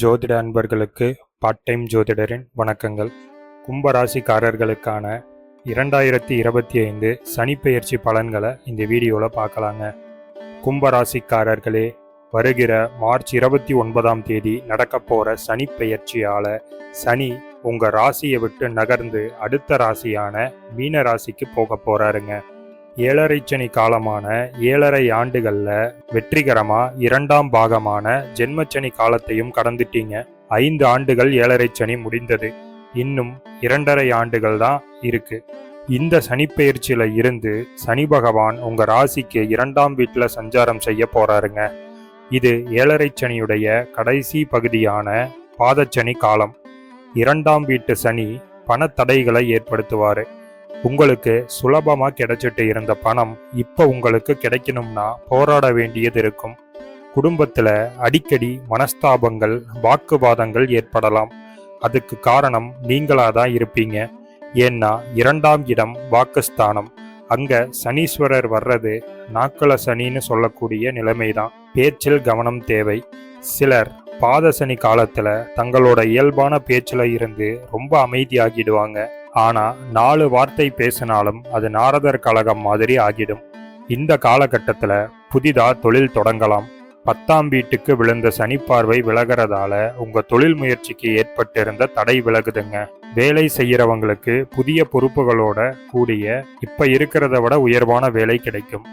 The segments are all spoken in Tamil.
ஜோதிட அன்பர்களுக்கு பார்ட் டைம் ஜோதிடரின் வணக்கங்கள். கும்பராசிக்காரர்களுக்கான இரண்டாயிரத்தி இருபத்தி ஐந்து சனிப்பெயர்ச்சி பலன்களை இந்த வீடியோவில் பார்க்கலாங்க. கும்பராசிக்காரர்களே வருகிற மார்ச் இருபத்தி ஒன்பதாம் தேதி நடக்க போகிற சனிப்பெயர்ச்சியால் சனி உங்கள் ராசியை விட்டு நகர்ந்து அடுத்த ராசியான மீன ராசிக்கு போக போகிறாருங்க ஏழரை சனி காலமான ஏழரை ஆண்டுகளில் வெற்றிகரமாக இரண்டாம் பாகமான ஜென்மச்சனி காலத்தையும் கடந்துட்டீங்க. ஐந்து ஆண்டுகள் ஏழரை சனி முடிந்தது. இன்னும் இரண்டரை ஆண்டுகள் தான் இருக்கு. இந்த சனிப்பெயர்ச்சியில இருந்து சனி பகவான் உங்க ராசிக்கு இரண்டாம் வீட்டில் சஞ்சாரம் செய்ய போறாருங்க. இது ஏழரை சனியுடைய கடைசி பகுதியான பாதச்சனி காலம். இரண்டாம் வீட்டு சனி பணத்தடைகளை ஏற்படுத்துவார். உங்களுக்கு சுலபமாக கிடைச்சிட்டு இருந்த பணம் இப்போ உங்களுக்கு கிடைக்கணும்னா போராட வேண்டியது இருக்கும். குடும்பத்தில் அடிக்கடி மனஸ்தாபங்கள் வாக்குவாதங்கள் ஏற்படலாம். அதுக்கு காரணம் நீங்களாக தான் இருப்பீங்க. ஏன்னா இரண்டாம் இடம் வாக்குஸ்தானம். அங்கே சனீஸ்வரர் வர்றது நாக்கள சனின்னு சொல்லக்கூடிய நிலைமைதான். பேச்சில் கவனம் தேவை. சிலர் பாத சனி தங்களோட இயல்பான பேச்சில் இருந்து ரொம்ப அமைதியாகிடுவாங்க. ஆனால் நாலு வார்த்தை பேசினாலும் அது நாரதர் கழகம் மாதிரி ஆகிடும். இந்த காலகட்டத்தில் புதிதாக தொழில் தொடங்கலாம். பத்தாம் வீட்டுக்கு விழுந்த சனிப்பார்வை விலகிறதால உங்க தொழில் முயற்சிக்கு ஏற்பட்டிருந்த தடை விலகுதுங்க. வேலை செய்யறவங்களுக்கு புதிய பொறுப்புகளோட கூடிய இப்ப இருக்கிறத விட உயர்வான வேலை கிடைக்கும்.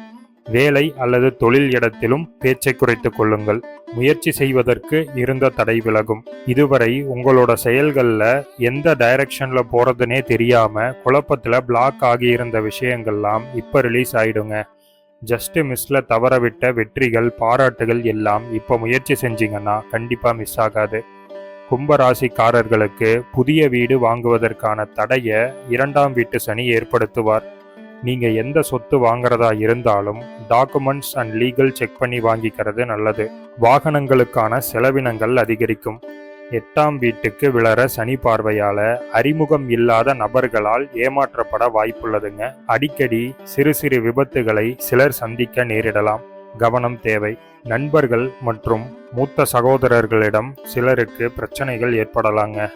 வேலை அல்லது தொழில் இடத்திலும் பேச்சை குறைத்துக் கொள்ளுங்கள். முயற்சி செய்வதற்கு இருந்த தடை விலகும். இதுவரை உங்களோட செயல்கள்ல எந்த டைரக்ஷன்ல போறதுனே தெரியாம குழப்பத்துல பிளாக் ஆகியிருந்த விஷயங்கள்லாம் இப்ப ரிலீஸ் ஆயிடுங்க. ஜஸ்ட் மிஸ்ல தவறவிட்ட வெற்றிகள் பாராட்டுகள் எல்லாம் இப்ப முயற்சி செஞ்சீங்கன்னா கண்டிப்பா மிஸ் ஆகாது. கும்பராசிக்காரர்களுக்கு புதிய வீடு வாங்குவதற்கான தடையை இரண்டாம் வீட்டு சனி ஏற்படுத்துவார். நீங்கள் எந்த சொத்து வாங்குறதா இருந்தாலும் டாக்குமெண்ட்ஸ் அண்ட் லீகல் செக் பண்ணி வாங்கிக்கிறது நல்லது. வாகனங்களுக்கான செலவினங்கள் அதிகரிக்கும். எட்டாம் வீட்டுக்கு விழற சனி பார்வையால அறிமுகம் இல்லாத நபர்களால் ஏமாற்றப்பட வாய்ப்புள்ளதுங்க. அடிக்கடி சிறு சிறு விபத்துகளை சிலர் சந்திக்க நேரிடலாம். கவனம் தேவை. நண்பர்கள் மற்றும் மூத்த சகோதரர்களிடம் சிலருக்கு பிரச்சனைகள் ஏற்படலாங்க.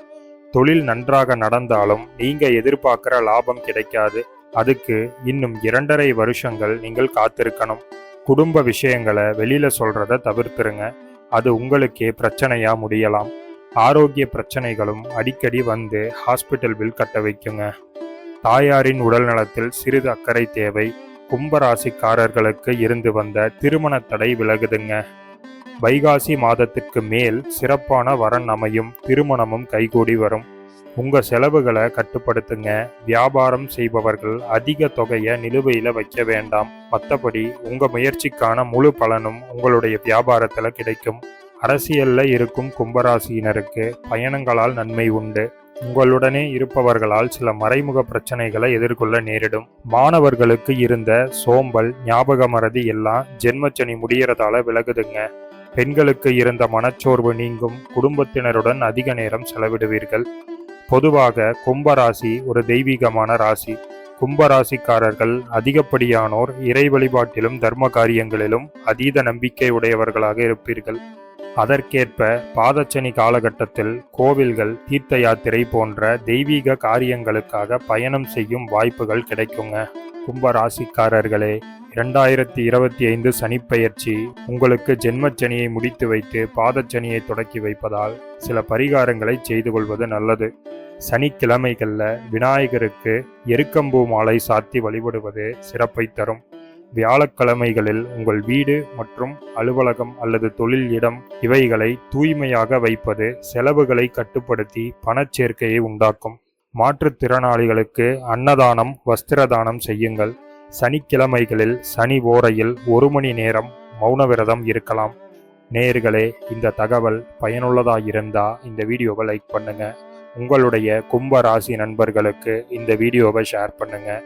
தொழில் நன்றாக நடந்தாலும் நீங்க எதிர்பார்க்கிற லாபம் கிடைக்காது. அதுக்கு இன்னும் இரண்டரை வருஷங்கள் நீங்கள் காத்திருக்கணும். குடும்ப விஷயங்களை வெளியில சொல்றத தவிர்த்துருங்க. அது உங்களுக்கே பிரச்சனையா முடியலாம். ஆரோக்கிய பிரச்சனைகளும் அடிக்கடி வந்து ஹாஸ்பிட்டல் பில் கட்ட வைக்குங்க. தாயாரின் உடல் நலத்தில் சிறிது அக்கறை தேவை. கும்பராசிக்காரர்களுக்கு இருந்து வந்த திருமண தடை விலகுதுங்க. வைகாசி மாதத்திற்கு மேல் சிறப்பான வரன் அமையும் திருமணமும் கைகூடி வரும். உங்கள் செலவுகளை கட்டுப்படுத்துங்க. வியாபாரம் செய்பவர்கள் அதிக தொகையை நிலுவையில் வைக்க வேண்டாம். மற்றபடி உங்கள் முயற்சிக்கான முழு பலனும் உங்களுடைய வியாபாரத்தில் கிடைக்கும். அரசியலில் இருக்கும் கும்பராசியினருக்கு பயணங்களால் நன்மை உண்டு. உங்களுடனே இருப்பவர்களால் சில மறைமுக பிரச்சனைகளை எதிர்கொள்ள நேரிடும். மாணவர்களுக்கு இருந்த சோம்பல் ஞாபக மறதி எல்லாம் ஜென்மச்சனி முடியறதால விலகுதுங்க. பெண்களுக்கு இருந்த மனச்சோர்வு நீங்கும். குடும்பத்தினருடன் அதிக நேரம் செலவிடுவீர்கள். பொதுவாக கும்பராசி ஒரு தெய்வீகமான ராசி. கும்பராசிக்காரர்கள் அதிகப்படியானோர் இறை வழிபாட்டிலும் தர்ம காரியங்களிலும் அதீத நம்பிக்கை உடையவர்களாக இருப்பீர்கள். அதற்கேற்ப பாதச்சனி காலகட்டத்தில் கோவில்கள் தீர்த்த யாத்திரை போன்ற தெய்வீக காரியங்களுக்காக பயணம் செய்யும் வாய்ப்புகள் கிடைக்குங்க. கும்பராசிக்காரர்களே இரண்டாயிரத்தி இருபத்தி ஐந்து சனிப்பெயர்ச்சி உங்களுக்கு ஜென்மச்சனியை முடித்து வைத்து பாதச்சனியை தொடக்கி வைப்பதால் சில பரிகாரங்களை செய்து கொள்வது நல்லது. சனிக்கிழமைகளில் விநாயகருக்கு எருக்கம்பூ மாலை சாத்தி வழிபடுவது சிறப்பை தரும். வியாழக்கிழமைகளில் உங்கள் வீடு மற்றும் அலுவலகம் அல்லது தொழில் இடம் இவைகளை தூய்மையாக வைப்பது செலவுகளை கட்டுப்படுத்தி பணச்சேர்க்கையை உண்டாக்கும். மாற்றுத்திறனாளிகளுக்கு அன்னதானம் வஸ்திரதானம் செய்யுங்கள். சனிக்கிழமைகளில் சனி ஓரையில் ஒரு மணி நேரம் மௌன விரதம் இருக்கலாம். நேர்களே இந்த தகவல் பயனுள்ளதாக இருந்தால் இந்த வீடியோவை லைக் பண்ணுங்கள் உங்களுடைய கும்ப ராசி நண்பர்களுக்கு இந்த வீடியோவை ஷேர் பண்ணுங்கள்